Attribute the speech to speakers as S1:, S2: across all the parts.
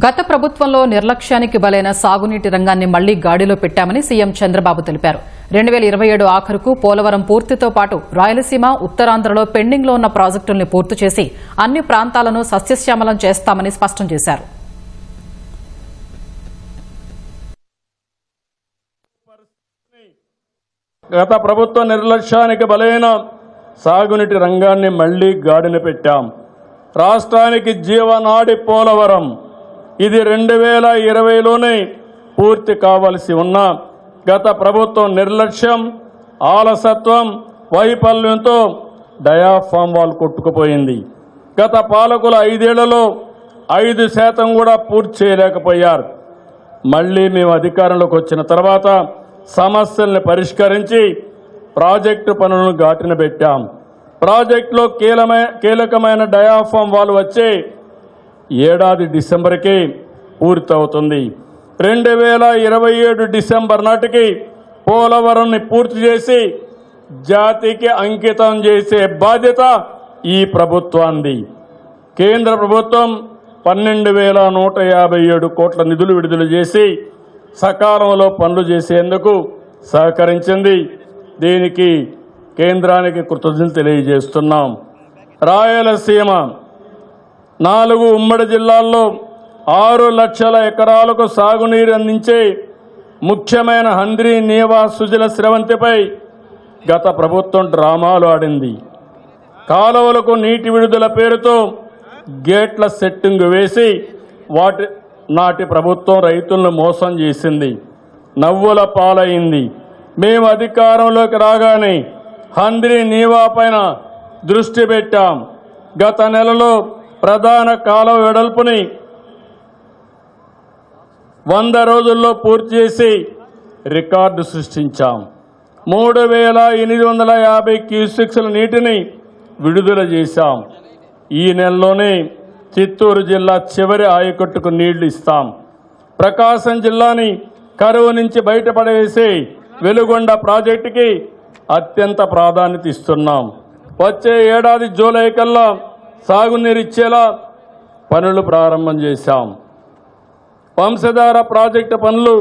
S1: గత ప్రభుత్వంలో నిర్లక్ష్యానికి బలైన సాగునీటి రంగాన్ని మళ్ళీ గాడిలో పెట్టామని సీఎం చంద్రబాబు తెలిపారు. రెండు వేల ఇరవై ఏడు ఆఖరుకు పోలవరం పూర్తితో పాటు రాయలసీమ ఉత్తరాంధ్రలో పెండింగ్లో ఉన్న ప్రాజెక్టుల్ని పూర్తి చేసి అన్ని ప్రాంతాలను సస్యశ్యామలం చేస్తామని స్పష్టం చేశారు.
S2: గత ప్రభుత్వ నిర్లక్ష్యానికి బలైన సాగునీటి రంగాన్ని మళ్ళీ గాడిన పెట్టాం. రాష్ట్రానికి జీవనాడి పోలవరం ఇది రెండు వేల ఇరవైలోనే పూర్తి కావలసి ఉన్న గత ప్రభుత్వం నిర్లక్ష్యం ఆలసత్వం వైఫల్యంతో డయాఫామ్ వాల్ కొట్టుకుపోయింది. గత పాలకుల ఐదేళ్ళలో ఐదు శాతం కూడా పూర్తి చేయలేకపోయారు. మళ్ళీ మేము అధికారంలోకి వచ్చిన తర్వాత సమస్యల్ని పరిష్కరించి ప్రాజెక్టు పనులను ఘాటిన పెట్టాం. ప్రాజెక్టులో కీలమైన కీలకమైన డయాఫామ్ వాల్ వచ్చే ఏడాది డిసెంబర్కి పూర్తవుతుంది. రెండు వేల ఇరవై ఏడు డిసెంబర్ నాటికి పోలవరంని పూర్తి చేసి జాతికి అంకితం చేసే బాధ్యత ఈ ప్రభుత్వాన్ని కేంద్ర ప్రభుత్వం పన్నెండు వేల నూట యాభై ఏడు కోట్ల నిధులు విడుదల చేసి సకాలంలో పనులు చేసేందుకు సహకరించింది. దీనికి కేంద్రానికి కృతజ్ఞతలు తెలియజేస్తున్నాం. రాయలసీమ నాలుగు ఉమ్మడి జిల్లాల్లో ఆరు లక్షల ఎకరాలకు సాగునీరు అందించే ముఖ్యమైన హంద్రీ నీవా సుజల స్రవంతిపై గత ప్రభుత్వం డ్రామాలు ఆడింది. కాలువలకు నీటి విడుదల పేరుతో గేట్ల సెట్టింగ్ వేసి వాటి నాటి ప్రభుత్వం రైతులను మోసం చేసింది. నవ్వుల పాలైంది. మేము అధికారంలోకి రాగానే హంద్రి నీవా పైన దృష్టి పెట్టాం. గత నెలలో ప్రధాన కాలువ వెడల్పుని వంద రోజుల్లో పూర్తి చేసి రికార్డు సృష్టించాం. మూడు వేల ఎనిమిది వందల యాభై క్యూసెక్స్ల నీటిని విడుదల చేశాం. ఈ నెలలోనే చిత్తూరు జిల్లా చివరి ఆయకట్టుకు నీళ్ళు ఇస్తాం. ప్రకాశం జిల్లాని కరువు నుంచి బయటపడవేసి వెలుగొండ ప్రాజెక్టుకి అత్యంత ప్రాధాన్యత ఇస్తున్నాం. వచ్చే ఏడాది జూలై కల్లా సాగునీరు ఇచ్చేలా పనులు ప్రారంభం చేశాం. వంశధార ప్రాజెక్టు పనులు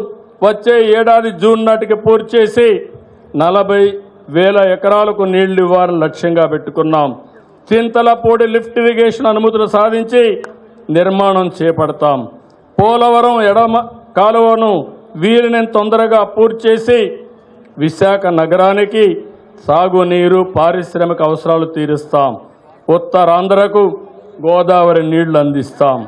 S2: వచ్చే ఏడాది జూన్ నాటికి పూర్తి చేసి నలభై వేల ఎకరాలకు నీళ్ళు ఇవ్వాలని లక్ష్యంగా పెట్టుకున్నాం. చింతలపూడి లిఫ్ట్ ఇరిగేషన్ అనుమతులు సాధించి నిర్మాణం చేపడతాం. పోలవరం ఎడమ కాలువను వీరిని తొందరగా పూర్తి చేసి విశాఖ నగరానికి సాగునీరు పారిశ్రామిక అవసరాలు తీరుస్తాం. ఉత్తరాంధ్రకు గోదావరి నీళ్ళు అందిస్తాం